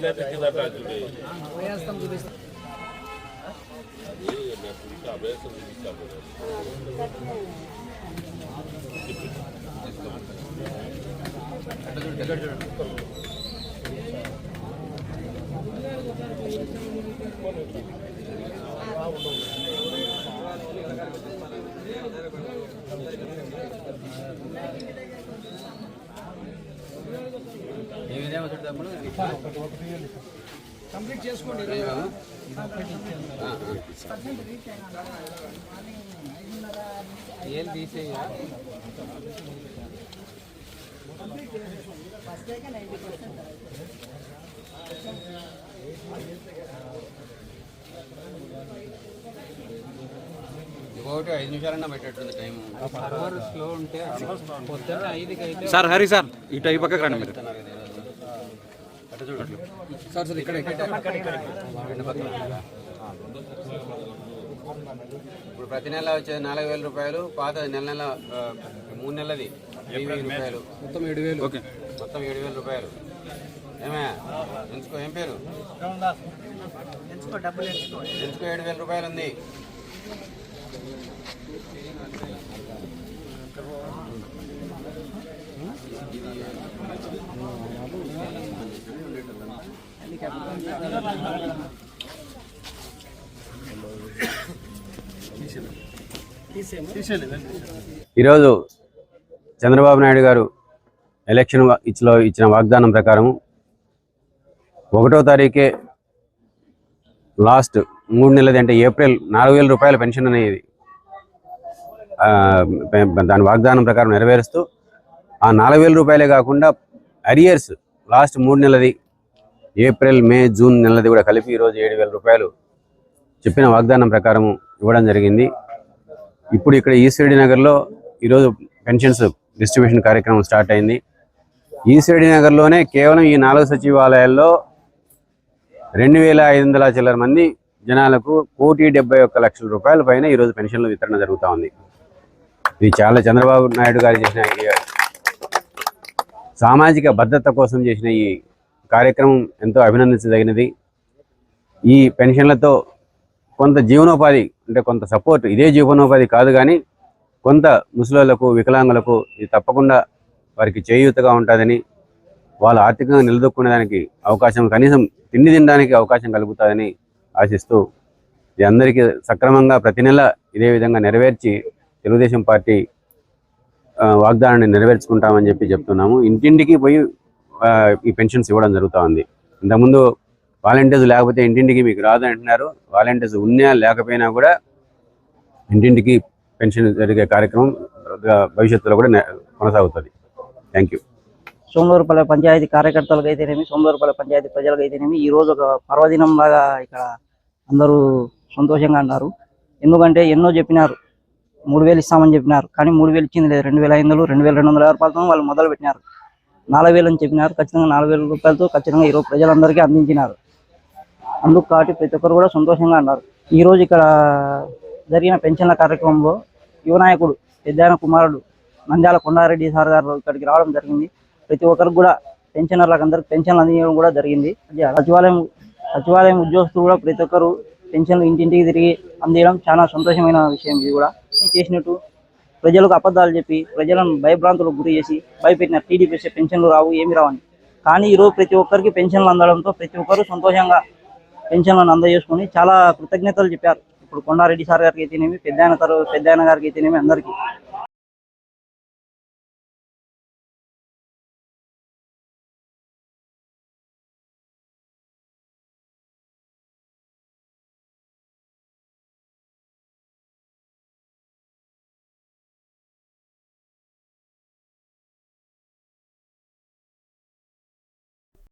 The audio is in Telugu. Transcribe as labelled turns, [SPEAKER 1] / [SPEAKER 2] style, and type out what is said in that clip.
[SPEAKER 1] చేనేత కిందట చూడే
[SPEAKER 2] అభ్యాసం చూపిస్తాం
[SPEAKER 1] అభ్యాసం
[SPEAKER 2] కంప్లీట్ చేసుకోండి.
[SPEAKER 3] ఏం తీసేయ? ఇంకొకటి ఐదు నిమిషాలన్నా పెట్టేట్టుంది టైం. సర్వర్ స్లో ఉంటే పొద్దున్న ఐదుకి అయితే
[SPEAKER 4] సార్ హరి సార్ ఇటు ఈ పక్కకు రండి మీరు. సార్ సార్ ఇక్కడ.
[SPEAKER 3] ఇప్పుడు ప్రతి నెల వచ్చేది నాలుగు వేల రూపాయలు పాత నెల నెల మూడు వెయ్యి రూపాయలు?
[SPEAKER 4] మొత్తం ఏడు వేలు. ఓకే.
[SPEAKER 3] మొత్తం ఏడు వేల రూపాయలు. ఏమే? ఎంచుకో ఏం పేరు?
[SPEAKER 2] ఎంచుకో డబ్బులు ఎంచుకో.
[SPEAKER 3] ఎంచుకో ఏడు వేల రూపాయలు ఉంది.
[SPEAKER 5] ఈరోజు చంద్రబాబు నాయుడు గారు ఎలక్షన్ ఇచ్చిలో ఇచ్చిన వాగ్దానం ప్రకారం ఒకటో తారీఖే లాస్ట్ మూడు నెలది అంటే ఏప్రిల్ నాలుగు వేల రూపాయల పెన్షన్ అనేది దాని వాగ్దానం ప్రకారం నెరవేరుస్తూ ఆ నాలుగు వేల రూపాయలే కాకుండా అరియర్స్ లాస్ట్ మూడు నెలది ఏప్రిల్ మే జూన్ నెలది కూడా కలిపి ఈరోజు ఏడు వేల రూపాయలు చెప్పిన వాగ్దానం ప్రకారం ఇవ్వడం జరిగింది. ఇప్పుడు ఇక్కడ ఈశ్వరెడ్డి నగర్లో ఈరోజు పెన్షన్స్ డిస్ట్రిబ్యూషన్ కార్యక్రమం స్టార్ట్ అయింది. ఈశ్వరెడ్డి నగర్లోనే కేవలం ఈ నాలుగు సచివాలయాల్లో రెండు వేల ఐదు వందల చిల్లర మంది జనాలకు కోటి డెబ్బై ఒక్క లక్షల రూపాయల పైన ఈరోజు పెన్షన్ల వితరణ జరుగుతూ ఉంది. ఇది చాలా చంద్రబాబు నాయుడు గారు చేసిన ఈ సామాజిక భద్రత కోసం చేసిన ఈ కార్యక్రమం ఎంతో అభినందించదగినది. ఈ పెన్షన్లతో కొంత జీవనోపాధి అంటే కొంత సపోర్ట్ ఇదే జీవనోపాధి కాదు కానీ కొంత ముసలోళ్ళకు వికలాంగులకు ఇది తప్పకుండా వారికి చేయూతగా ఉంటుందని వాళ్ళు ఆర్థికంగా నిలదొక్కునేదానికి అవకాశం కనీసం తిండి తినడానికి అవకాశం కలుగుతుందని ఆశిస్తూ ఇది అందరికీ సక్రమంగా ప్రతి నెల ఇదే విధంగా నెరవేర్చి తెలుగుదేశం పార్టీ వాగ్దానాన్ని నెరవేర్చుకుంటామని చెప్పి చెప్తున్నాము. ఇంటింటికి పోయి ఈ పెన్షన్స్ ఇవ్వడం జరుగుతూ ఉంది ఇంతకుముందు వాలంటీర్స్ లేకపోతే ఇంటింటికి మీకు రాదు అంటున్నారు. వాలంటీర్స్ ఉన్నా లేకపోయినా కూడా ఇంటింటికి పెన్షన్ జరిగే కార్యక్రమం భవిష్యత్తులో కూడా కొనసాగుతుంది. Thank you.
[SPEAKER 6] సోమవారపల్లి పంచాయతీ కార్యకర్తలకు అయితేనేమి సోమవారపల్లి పంచాయతీ ప్రజలకు అయితేనేమి ఈ రోజు ఒక పర్వదినం లాగా ఇక్కడ అందరూ సంతోషంగా అన్నారు ఎందుకంటే ఎన్నో చెప్పినారు మూడు వేలు ఇస్తామని చెప్పినారు. కానీ మూడు వేలు ఇచ్చింది లేదు. రెండు వేల ఐదు వందలు రెండు వేల రెండు వందల రూపాయలతో వాళ్ళు మొదలు పెట్టినారు నాలుగు వేలు అని చెప్పినారు. ఖచ్చితంగా నాలుగు వేల రూపాయలతో ఖచ్చితంగా ఈరోజు ప్రజలందరికీ అందించినారు. అందుకు కాబట్టి ప్రతి ఒక్కరు కూడా సంతోషంగా అన్నారు ఈరోజు ఇక్కడ జరిగిన పెన్షన్ల కార్యక్రమంలో యువనాయకుడు పెద్దాయన కుమారుడు నంద్యాల కొండారెడ్డి సార్ గారు ఇక్కడికి రావడం జరిగింది. ప్రతి ఒక్కరికి కూడా పెన్షనర్లకు అందరికి పెన్షన్లు అందించడం కూడా జరిగింది. సచివాలయం సచివాలయం ఉద్యోగస్తులు కూడా ప్రతి ఒక్కరు పెన్షన్లు ఇంటింటికి తిరిగి అందించడం చాలా సంతోషమైన విషయం ఇది కూడా. చేసినట్టు ప్రజలకు అబద్ధాలు చెప్పి ప్రజలను భయభ్రాంతులకు గురి చేసి భయపెట్టిన టీడీపీ పెన్షన్లు రావు ఏమి రావని కానీ ఈరోజు ప్రతి ఒక్కరికి పెన్షన్లు అందడంతో ప్రతి ఒక్కరు సంతోషంగా పెన్షన్లను అందజేసుకొని చాలా కృతజ్ఞతలు చెప్పారు. ఇప్పుడు కొండారెడ్డి సార్ గారికి అయితేనేమి పెద్దాయన పెద్ద పెద్దాయన గారికి అయితేనేమి అందరికీ.